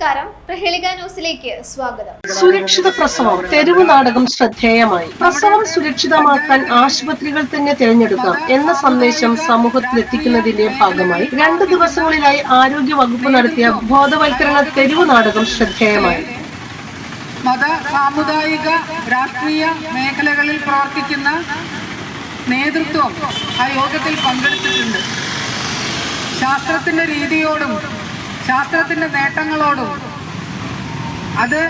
നമസ്കാരം. പ്രഹേളിക ന്യൂസിലേക്ക് സ്വാഗതം. സുരക്ഷിത പ്രസവം തെരുവ് നാടകം ശ്രദ്ധേയമായി. പ്രസവം സുരക്ഷിതമാക്കാൻ ആശുപത്രികൾ തന്നെ തിരഞ്ഞെടുക്കാം എന്ന സന്ദേശം സമൂഹത്തിലെത്തിക്കുന്നതിന്റെ ഭാഗമായി രണ്ട് ദിവസങ്ങളിലായി ആരോഗ്യ വകുപ്പ് നടത്തിയ ബോധവൽക്കരണ തെരുവ് നാടകം ശ്രദ്ധേയമായി. മത സാമുദായിക രാഷ്ട്രീയ മേഖലകളിൽ പ്രവർത്തിക്കുന്ന നേതൃത്വം ആ യോഗത്തിൽ പങ്കെടുത്തിട്ടുണ്ട്. ശാസ്ത്രത്തിന്റെ രീതിയോടും ശാസ്ത്രത്തിന്റെ നേട്ടങ്ങളോടും അത്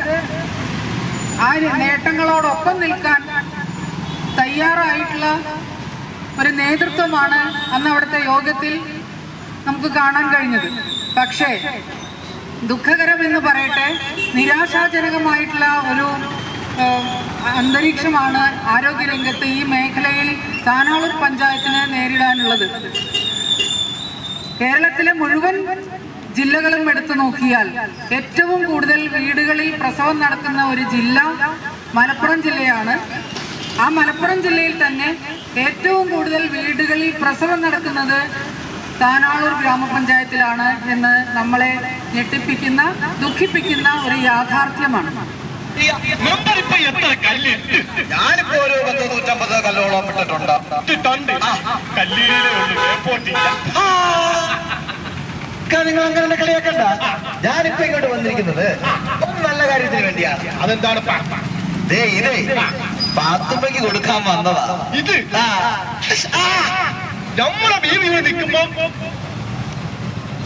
ആ നേട്ടങ്ങളോടൊപ്പം നിൽക്കാൻ തയ്യാറായിട്ടുള്ള ഒരു നേതൃത്വമാണ് അന്ന് അവിടുത്തെ യോഗത്തിൽ നമുക്ക് കാണാൻ കഴിഞ്ഞത്. പക്ഷേ ദുഃഖകരം എന്ന് പറയട്ടെ നിരാശാജനകമായിട്ടുള്ള ഒരു അന്തരീക്ഷമാണ് ആരോഗ്യരംഗത്ത് ഈ മേഖലയിൽ താനാളൂർ പഞ്ചായത്തിന് നേരിടാനുള്ളത്. കേരളത്തിലെ മുഴുവൻ ജില്ലകളും എടുത്തു നോക്കിയാൽ ഏറ്റവും കൂടുതൽ വീടുകളിൽ പ്രസവം നടത്തുന്ന ഒരു ജില്ല മലപ്പുറം ജില്ലയാണ്. ആ മലപ്പുറം ജില്ലയിൽ തന്നെ ഏറ്റവും കൂടുതൽ വീടുകളിൽ പ്രസവം നടക്കുന്നത് താനാളൂർ ഗ്രാമപഞ്ചായത്തിലാണ് എന്ന് നമ്മളെ ഞെട്ടിപ്പിക്കുന്ന ദുഃഖിപ്പിക്കുന്ന ഒരു യാഥാർത്ഥ്യമാണ്. അങ്ങനെ കളിയാക്കണ്ട. ഞാനിപ്പോ ഇങ്ങോട്ട് വന്നിരിക്കുന്നത് ഒരു നല്ല കാര്യത്തിന് വേണ്ടിയാണ്. അതെന്താണ്? ദേ ഇതേ. പാത്തുമ്മയ്ക്ക് കൊടുക്കാൻ വന്നതാ. ഇത്? നമ്മളെ വീതിയിൽ നിൽക്കുമ്പോ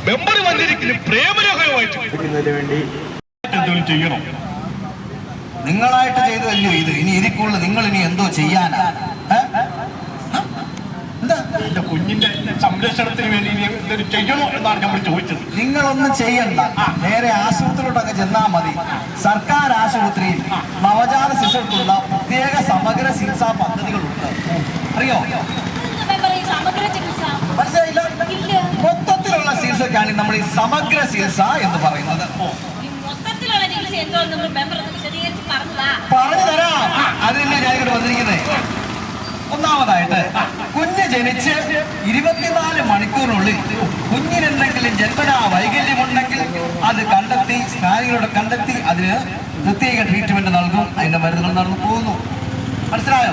മെമ്പർ വന്നിരിക്കുന്നു വേണ്ടി എന്തെങ്കിലും ചെയ്യണം? നിങ്ങളായിട്ട് ചെയ്തതല്ലോ ഇത്? ഇനി ഇരിക്കുള്ളൂ നിങ്ങൾ ഇനി എന്തോ ചെയ്യാനാ? എന്റെ കുഞ്ഞിന്റെ സംരക്ഷണത്തിന് വേണ്ടി എന്തെങ്കിലും ചെയ്യണോ എന്നാണ് നമ്മൾ ചോദിച്ചത്. നിങ്ങളൊന്നും ചെയ്യണ്ട. നേരെ ആശുപത്രിയിലോട്ടൊക്കെ ചെന്നാൽ മതി. സർക്കാർ ആശുപത്രിയിൽ നവജാത ശിശുക്കുള്ള പ്രത്യേക സമഗ്ര ചികിത്സാ പദ്ധതികളുണ്ട്. അറിയോ? മനസ്സിലായില്ല? ഇല്ല. മൊത്തത്തിലുള്ള ചികിത്സക്കാണ് നമ്മൾ ഈ സമഗ്ര ചികിത്സ എന്ന് പറയുന്നത്. ഈ മൊത്തത്തിലുള്ള ചികിത്സ എന്തോന്നും മെമ്പർ ഒന്ന് വിശദീകരിച്ച് പറഞ്ഞതാ പറഞ്ഞു തരാം അതിന്റെ ഞാൻ ഇങ്ങോട്ട് വന്നിരിക്കുന്നത് ഒന്നാമതായിട്ട് കുഞ്ഞ് ജനിച്ച് ഇരുപത്തിനാല് മണിക്കൂറിനുള്ളിൽ കുഞ്ഞിനെന്തെങ്കിലും ജന്മനാ വൈകല്യമുണ്ടെങ്കിൽ അത് കണ്ടെത്തി സ്കാനിങ്ങിലൂടെ കണ്ടെത്തി അതിന് പ്രത്യേക ട്രീറ്റ്മെന്റ് നൽകും. അതിന്റെ മരുന്നുകൾ നടന്നു പോകുന്നു. മനസ്സിലായോ?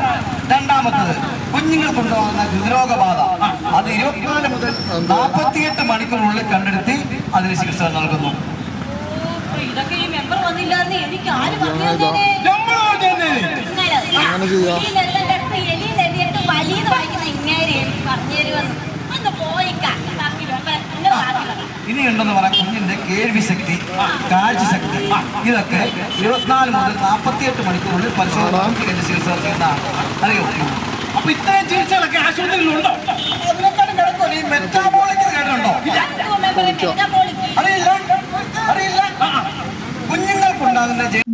രണ്ടാമത്തത് കുഞ്ഞുങ്ങൾക്കുണ്ടാകുന്ന ഹൃദ്രോഗബാധ. അത് ഇരുപത്തിനാല് മുതൽ നാൽപ്പത്തിയെട്ട് മണിക്കൂറിനുള്ളിൽ കണ്ടെടുത്തി അതിന് ചികിത്സ നൽകുന്നു. ഇതൊക്കെ ഈ മെമ്പർ വന്നില്ലാന്ന് എനിക്ക് ആര് പറഞ്ഞു അങ്ങനെ നമ്മൾ ഉണ്ടെന്ന് പറയാം. കുഞ്ഞിന്റെ കേൾവി ശക്തി കാഴ്ച ശക്തി. ഇതൊക്കെ ഇരുപത്തിനാല് മുതൽ നാൽപ്പത്തിയെട്ട് മണിക്കൂറിൽ പരിശോധന ചികിത്സ നൽകുന്നതാണ് അറിയോ? അപ്പൊ ഇത്രയും ചികിത്സകളൊക്കെ ആശുപത്രിയിലുണ്ടോ?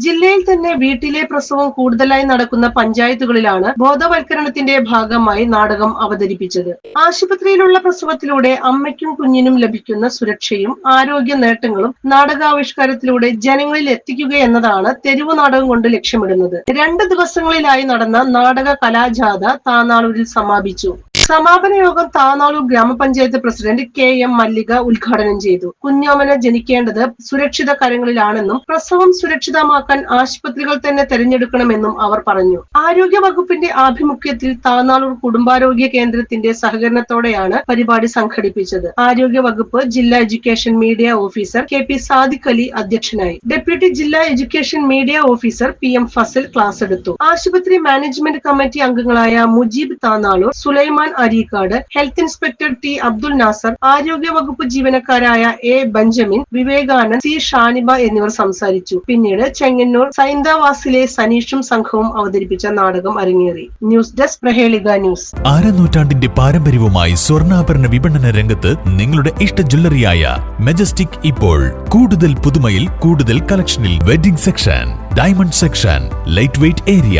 ജില്ലയിൽ തന്നെ വീട്ടിലെ പ്രസവം കൂടുതലായി നടക്കുന്ന പഞ്ചായത്തുകളിലാണ് ബോധവൽക്കരണത്തിന്റെ ഭാഗമായി നാടകം അവതരിപ്പിച്ചത്. ആശുപത്രിയിലുള്ള പ്രസവത്തിലൂടെ അമ്മയ്ക്കും കുഞ്ഞിനും ലഭിക്കുന്ന സുരക്ഷയും ആരോഗ്യ നേട്ടങ്ങളും നാടകാവിഷ്കാരത്തിലൂടെ ജനങ്ങളിൽ എത്തിക്കുക എന്നതാണ് തെരുവ് നാടകം കൊണ്ട് ലക്ഷ്യമിടുന്നത്. രണ്ട് ദിവസങ്ങളിലായി നടന്ന നാടക കലാജാഥ താനാളൂരിൽ സമാപിച്ചു. സമാപന യോഗം താനാളൂർ ഗ്രാമപഞ്ചായത്ത് പ്രസിഡന്റ് കെ എം മല്ലിക ഉദ്ഘാടനം ചെയ്തു. കുഞ്ഞോമന ജനിക്കേണ്ടത് സുരക്ഷിത കരങ്ങളിലാണെന്നും പ്രസവം സുരക്ഷിതമാക്കാൻ ആശുപത്രികൾ തന്നെ തെരഞ്ഞെടുക്കണമെന്നും അവർ പറഞ്ഞു. ആരോഗ്യ വകുപ്പിന്റെ ആഭിമുഖ്യത്തിൽ താനാളൂർ കുടുംബാരോഗ്യ കേന്ദ്രത്തിന്റെ സഹകരണത്തോടെയാണ് പരിപാടി സംഘടിപ്പിച്ചത്. ആരോഗ്യ വകുപ്പ് ജില്ലാ education media officer K P Sadiq Ali അധ്യക്ഷനായി. ഡെപ്യൂട്ടി ജില്ലാ education media officer P M Fazal class എടുത്തു. ആശുപത്രി മാനേജ്മെന്റ് കമ്മിറ്റി അംഗങ്ങളായ Mujeeb Tanalur Sulaiman Areekkad health inspector T Abdul Nasar ആരോഗ്യ വകുപ്പ് ജീവനക്കാരായ A Benjamin Vivekanand C Shaniba എന്നിവർ സംസാരിച്ചു. പിന്നീട് ചെങ്ങന്നൂർ സൈന്താവാസിലെ സനീഷും സംഘവും അവതരിപ്പിച്ച നാടകം അരങ്ങേറി. News desk Prahelika news. അരനൂറ്റാണ്ടിന്റെ പാരമ്പര്യവുമായി സ്വർണാഭരണ വിപണന രംഗത്ത് നിങ്ങളുടെ ഇഷ്ട ജ്വല്ലറിയായ മെജസ്റ്റിക് ഇപ്പോൾ കൂടുതൽ പുതുമയിൽ കൂടുതൽ കളക്ഷനിൽ wedding section diamond section light weight area